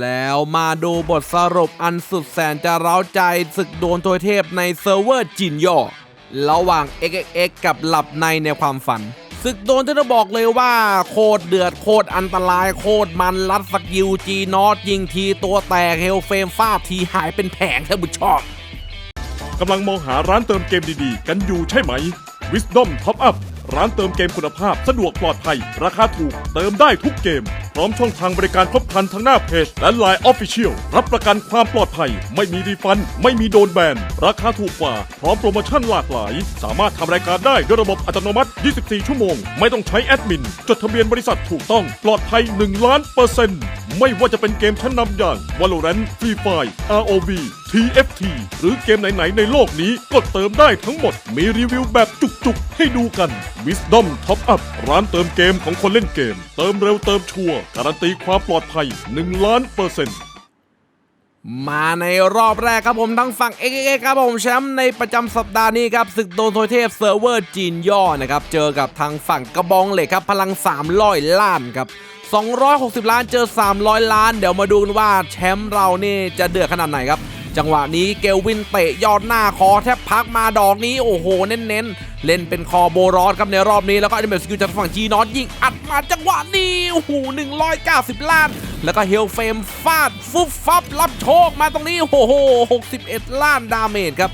แล้วมาดูบทสรุปอันสุดแสนจะเร้าใจศึกโดนตัวเทพในเซิร์ฟเวอร์จินย่อระหว่าง XXX กับหลับในในความฝันศึกโดนที่เราบอกเลยว่า โคตรเดือดโคตรอันตรายโคตรมันรัดสกิลจีนอตยิงทีตัวแตกเฮลเฟมฟาดทีหายเป็นแผงท่านผู้ชมกำลังมองหาร้านเติมเกมดีๆ กันอยู่ใช่ไหม Wisdom Top Up ร้านเติมเกมคุณภาพสะดวกปลอดภัย ราคาถูกเติมได้ทุกเกม พร้อมช่องทางบริการครบครันทั้งหน้าเพจและ Line Official รับประกันความปลอดภัย ไม่มีรีฟัน ไม่มีโดนแบน ราคาถูกกว่า พร้อมโปรโมชั่นหลากหลาย สามารถทำรายการได้ด้วยระบบอัตโนมัติ 24 ชั่วโมง ไม่ต้องใช้แอดมิน จดทะเบียนบริษัทถูกต้องปลอดภัย 1 ล้านเปอร์เซ็นต์ไม่ว่าจะเป็นเกมชั้นนำอย่าง Valorant Free Fire ROV TFT หรือเกมไหน ๆ ในโลกนี้ก็เติมได้ทั้งหมด มีรีวิวแบบจุก ๆ ให้ดูกัน Wisdom Top Up ร้านเติมเกมของคนเล่นเกม เติมเร็วเติมชัวร์การันตีความปลอดภัย 1 ล้านเปอร์เซ็นต์มาในรอบแรกครับผมทั้งฝั่ง x x ครับผมแชมป์ในประจำสัปดาห์นี้ครับศึกโดนโทยเทพเซิร์ฟเวอร์จีนย่อนะครับเจอกับทางฝั่งกระบองเหล็กครับพลัง300ล้านครับ260 ล้านเจอ 300 ล้าน เดี๋ยวมาดูกันว่าแชมป์เรานี่จะเดือดขนาดไหนครับ จังหวะนี้เกลวินเตะยอดหน้าคอแทบพักมาดอกนี้โอ้โหเน้นๆเล่นเป็นคอโบรอสครับในรอบนี้แล้วก็อนิเมะสกิลจากฝั่งจีนอตยิงอัดมาจังหวะนี้โอ้โห190 ล้าน แล้วก็เฮลเฟมฟาดฟุบฟับรับโชคมาตรงนี้โอ้โห61 ล้านดาเมจครับ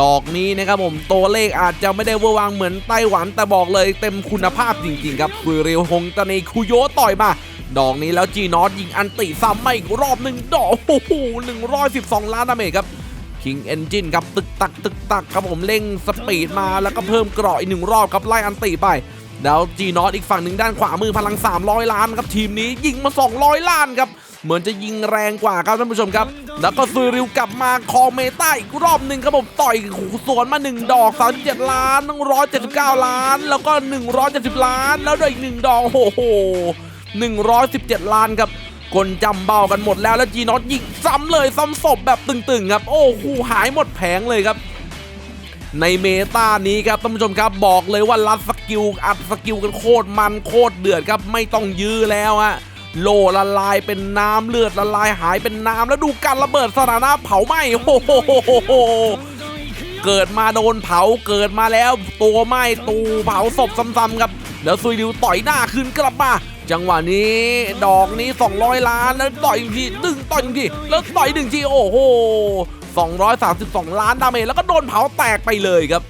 ดอกนี้นะครับผมตัวเลขอาจจะไม่ได้เวอร์วังเหมือนไต้หวันแต่บอกเลยเต็มคุณภาพจริงๆครับคุยเรียวฮงตาเนคุโยต่อยมา ดอกนี้แล้วจีนอตยิงอันติซ้ำมาอีกรอบหนึ่งดอกโอ้โห112ล้านดาเมจครับ King Engine ครับตึกตักตึกตักครับผมเร่งสปีดมาแล้วก็เพิ่มเกราะอีกหนึ่งรอบครับไล่อันติไป แล้วจีนอตอีกฝั่งหนึ่งด้านขวามือพลัง 300 ล้านครับทีมนี้ยิงมา 200 ล้านครับเหมือนจะยิงแรงกว่าครับท่านผู้ชมครับ แล้วก็ซูริวกลับมาคอเมต้าอีกรอบหนึ่งครับผมต่อยหูสวนมา 1 ดอก 37 ล้านต้อง179 ล้าน แล้วก็ 170 ล้าน แล้วดี๋ยวอีกหนึ่งดอกโอ้โห 117 ล้านครับคนจำเบากันหมดแล้วแล้วจีนอตยิงซ้ำเลยซ้ำศพแบบตึงๆครับโอ้โหหายหมดแผงเลยครับ ในเมตานี้ครับท่านผู้ชมครับบอกเลยว่ารัดสกิลอัดสกิลกันโคตรมันโคตรเดือดครับไม่ต้องยื้อแล้วฮะโลละลายเป็นน้ำเลือดละลายหายเป็นน้ำแล้วดูการระเบิดสถานะเผาไหม้โอ้โหเกิดมาโดนเผาเกิดมาแล้วตัวไหม้ตูเผาศพซ้ำๆครับ แล้วซุยดิวต่อยหน้าคืนกลับมา จังหวะนี้ดอกนี้ 200 ล้านแล้วต่อยอีกทีดึงต่อยอีกทีแล้วต่อยหนึ่งทีโอ้โห232 ล้านดาเมจแล้วก็โดนเผาแตกไปเลยครับ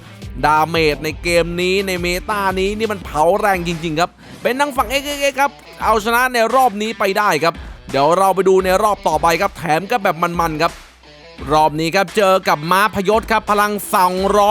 ดาเมจในเกมนี้ในเมตานี้นี่มันเผาแรงจริง ๆ ครับ เป็นทางฝั่ง x x ครับ เอาชนะในรอบนี้ไปได้ครับ เดี๋ยวเราไปดูในรอบต่อไปครับ แถมก็แบบมัน ๆ ครับ รอบนี้ครับเจอกับม้าพยศครับ พลัง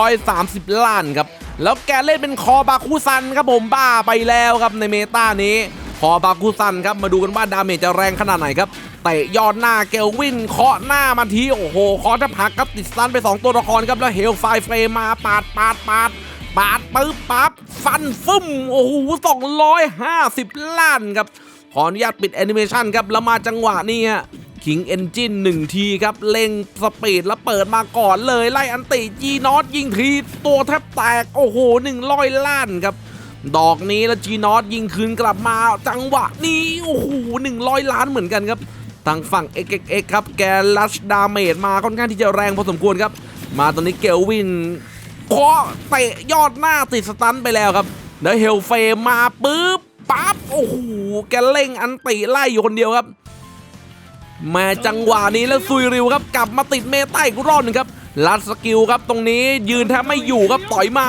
230 ล้านครับ แล้วแกเล่นเป็นคอบาคุซันครับผมบ้าไปแล้วครับในเมตานี้ คอบาคุซันครับมาดูกันว่าดาเมจจะแรงขนาดไหนครับเตะยอดหน้าเกลวินเคาะหน้ามาทีโอ้โหเคาะแทบหักครับติดสันไป 2 ตัวละครครับแล้วเฮลไฟเฟรมมาปาดปาดปาดปาดปึ๊บปั๊บฟันฟึ่มโอ้โห250ล้านครับขออนุญาตปิดแอนิเมชันครับแล้วมาจังหวะนี้ฮะ คิงเอนจินหนึ่งทีครับเร่งสปีดแล้วเปิดมาก่อนเลยไล่อันติจีนอตยิงทีตัวแทบแตกโอ้โหหนึ่งร้อยล้านครับ ดอกนี้แล้วจีนอตยิงคืนกลับมาจังหวะนี้โอ้โหหนึ่งร้อยล้านเหมือนกันครับทางฝั่ง XXX ครับแกลัชดาเมจมาค่อนข้างที่จะแรงพอสมควรครับ มาตอนนี้เกลวินเคาะเตะยอดหน้าติดสตันไปแล้วครับแล้วเฮลเฟมาปุ๊บปั๊บโอ้โหแกเร่งอันติไล่อยู่คนเดียวครับ แมาจังหวะนี้แล้วซุยริวครับกลับมาติดเมตาอีกรอบหนึงครับลัดสกิลครับตรงนี้ยืนแทบไม่อยู่ครับต่อยมา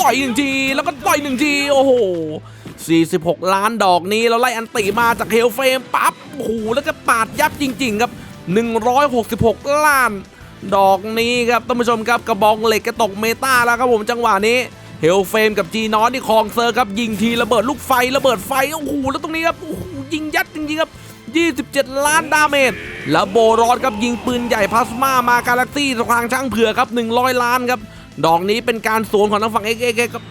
ต่อยหนึ่งทีแล้วก็ต่อยหนึ่งทีโอ้โห 46 ล้านดอกนี้แล้วไล่อันติมาจากเฮลเฟมปั๊บโอ้โหแล้วก็ปาดยับจริง ๆ ครับ 166 ล้าน ดอกนี้ครับท่านผู้ชมครับกระบองเหล็กกระตกเมตาแล้วครับผมจังหวะนี้เฮลเฟมกับจีนอสนี่คลองเซอร์ครับยิงทีระเบิดลูกไฟระเบิดไฟโอ้โหแล้วตรงนี้ครับโอ้โหยิงยัดจริงๆครับ 27 ล้านดาเมจแล้วโบรอดครับยิงปืนใหญ่พลาสมามากาแล็กซี่ทางช่างเผือครับ 100 ล้านครับ ดอกนี้เป็นการสวนของทางฝั่งเอ็กเอ็กครับ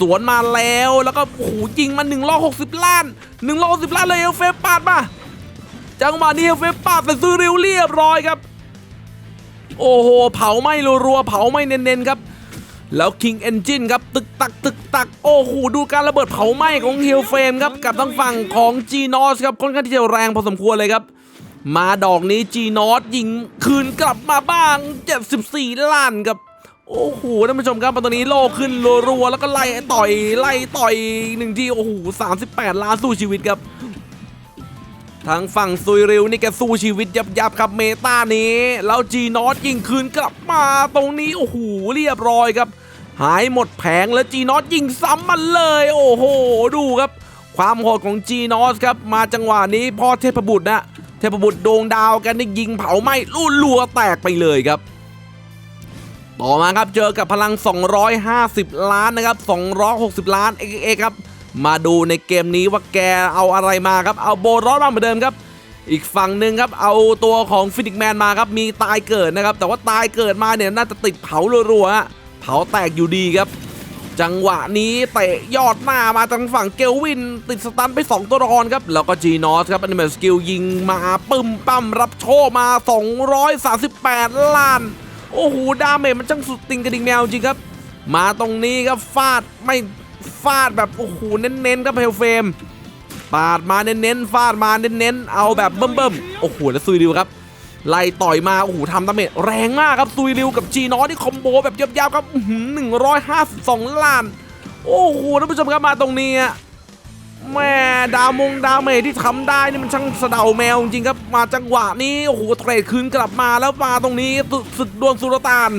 สวนมาแล้วแล้วก็โอ้โหยิงมา160ล้าน160ล้านเลยเอลเฟปปาดมาจังหวะนี้เอลเฟปปาดไปซื้อเริวเรียบร้อยครับ โอ้โห เผาไหม้รัวๆเผาไหม้เน้นๆครับ แล้ว King Engine ครับตึกตักตึกตักโอ้โหดูการระเบิดเผาไหม้ของ h ฮลเฟมครับกับทางฝั่งของ g n o s ครับค่อนข้างที่จะแรงพอสมควรเลยครับ มาดอกนี้จีนอตยิงคืนกลับมาบ้าง 74 ล้านครับโอ้โหท่านผู้ชมครับตอนนี้โลขึ้นรัวๆแล้วก็ไล่ต่อยไล่ต่อยหนึ่งทีโอ้โห38 ล้านสู้ชีวิตครับ ทางฝั่งซุยริวนี่แกสู้ชีวิตยับยับครับเมตานี้ แล้วจีนอตยิงคืนกลับมาตรงนี้โอ้โหเรียบร้อยครับ หายหมดแผงแล้วจีนอตยิงซ้ำมันเลย โอ้โห ดูครับ ความโหดของจีนอสครับ มาจังหวะนี้พ่อเทพบุตรนะเทพบุตรดวงดาวกันได้ยิงเผาไหม้ลุ่ลัวแตกไปเลยครับ ต่อมาครับเจอกับพลัง 250 ล้านนะครับ260 ล้านเอครับ มาดูในเกมนี้ว่าแกเอาอะไรมาครับ เอาโบรอสมาเหมือนเดิมครับ อีกฝั่งหนึ่งครับ เอาตัวของฟินิกแมนมาครับ มีตายเกิดนะครับ แต่ว่าตายเกิดมาเนี่ยน่าจะติดเผารัวๆฮะเผาแตกอยู่ดีครับ จังหวะนี้เตะยอดหน้ามาทางฝั่งเกลวิน ติดสตันไป 2 ตัวละครครับ แล้วก็จีนอสครับอนิเม s สกิลยิงมาปึ้มปั้มรับโชคมา 238 ล้าน โอ้โหดาเมจมันช่างสุดติงกระดิ่งแมวจริงครับมาตรงนี้ครับฟาดไม่ ฟาดแบบโอ้โหเน้นๆครับเฮลเฟมปาดมาเน้นๆฟาดมาเน้นๆเอาแบบเบิ่มๆโอ้โหแล้วซุยริวครับไล่ต่อยมาโอ้โหทำดาเมจแรงมากครับซุยริวกับจีนอที่คอมโบแบบยับๆครับหนึ่งร้อยห้าสิบสองล้านโอ้โหท่านผู้ชมครับมาตรงนี้อะแม่ดาวมงดาวเมจที่ทำได้นี่มันช่างสะเดาแมวจริงๆครับมาจังหวะนี้โอ้โหเทรดคืนกลับมาแล้วมาตรงนี้ศึกดวลสุลต่าน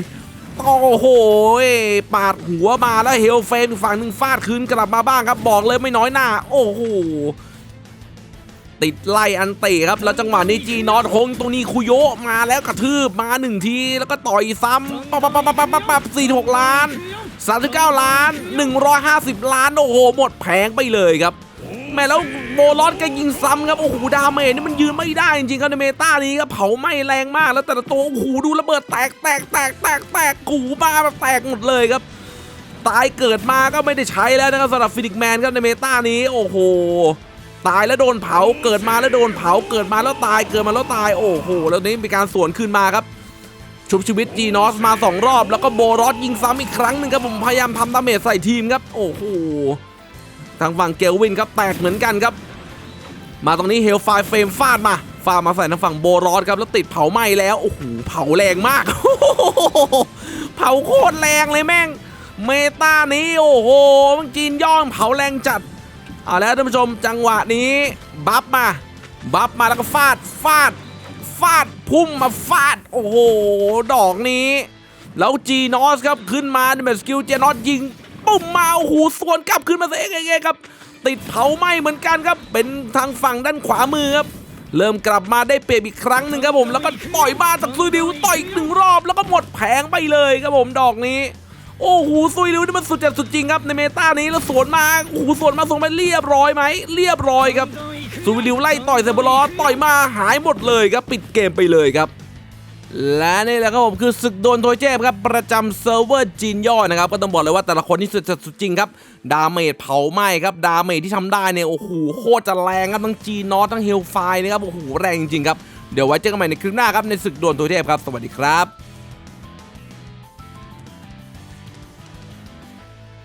โอ้โหปาดหัวมาแล้วเฮลเฟมอีกฝั่งหนึ่งฟาดคืนกลับมาบ้างครับ บอกเลยไม่น้อยหน้า โอ้โหติดไล่อันเตะครับ แล้วจังหวะนี้จีนอตคงตรงนี้คุโยมาแล้วกระทืบมาหนึ่งที แล้วก็ต่อยซ้ำปั๊บปั๊บปั๊บปั๊บปั๊บปั๊บสี่หกล้านสามสิบเก้าล้านหนึ่งร้อยห้าสิบล้าน โอ้โห หมดแผงไปเลยครับ แม่แล้ว โบลอสก็ยิงซ้ำครับ โอ้โห ดาเมจนี่มันยืนไม่ได้จริงๆครับในเมตานี้ครับเผาไหม้แรงมากแล้วแต่ละตัว โอ้โห ดูระเบิดแตกแตกแตกแตกแตกกูมาแบบแตกหมดเลยครับ ตายเกิดมาก็ไม่ได้ใช้แล้วนะครับสำหรับฟินิกแมนครับในเมตานี้ โอ้โห ตายแล้วโดนเผา เกิดมาแล้วโดนเผา เกิดมาแล้วตาย เกิดมาแล้วตาย โอ้โห แล้วนี้มีการสวนคืนมาครับชุบชีวิตจีนอสมา 2 รอบ แล้วก็โบรอสยิงซ้ำอีกครั้งหนึ่งครับผมพยายามทำดาเมจใส่ทีมครับ โอ้โหทางฝั่งเกลวินครับแตกเหมือนกันครับ มาตรงนี้เฮลไฟเฟรมฟาดมาฟาดมาใส่ทางฝั่งโบรอสครับแล้วติดเผาไหม้แล้วโอ้โหเผาแรงมากเผาโคตรแรงเลยแม่ง เมตานี้โอ้โหมันจีนย่องเผาแรงจัดเอาแล้วท่านผู้ชมจังหวะนี้บัฟมาบัฟมาแล้วก็ฟาดฟาดฟาดพุ่มมาฟาด โอ้โห ดอกนี้ แล้วจีนอสครับ ขึ้นมาในแมสกิลเจนอสยิง ปุ่มมาโอ้โหสวนกลับขึ้นมาเองเองครับ ติดเผาไหม้เหมือนกันครับ เป็นทางฝั่งด้านขวามือครับเริ่มกลับมาได้เปรียบอีกครั้งหนึ่งครับผมแล้วก็ต่อยมาจากซูดิวต่อยอีกหนึ่งรอบแล้วก็หมดแผงไปเลยครับผมดอกนี้โอ้โหซุยริวนี่มันสุดจัดสุดจริงครับในเมตานี้แล้วสวนมาโอ้โหสวนมาสวนมาเรียบร้อยไหมเรียบร้อยครับซุยริวไล่ต่อยเซบลอต่อยมาหายหมดเลยครับปิดเกมไปเลยครับ และนี่แหละครับผมคือศึกโดนโทยเจ็บครับ ประจำเซิร์ฟเวอร์จีนย่อนะครับ ก็ต้องบอกเลยว่าแต่ละคนนี่สุดจัดสุดจริงครับ ดาเมจเผาไหม้ครับ ดาเมจที่ทำได้เนี่ย โอ้โห โคตรจะแรงครับ ทั้งจีนอทั้งเฮลไฟนะครับ โอ้โห แรงจริงๆครับ เดี๋ยวไว้เจอกันใหม่ในคลิปหน้าครับ ในศึกโดนโทยเจ็บครับ สวัสดีครับ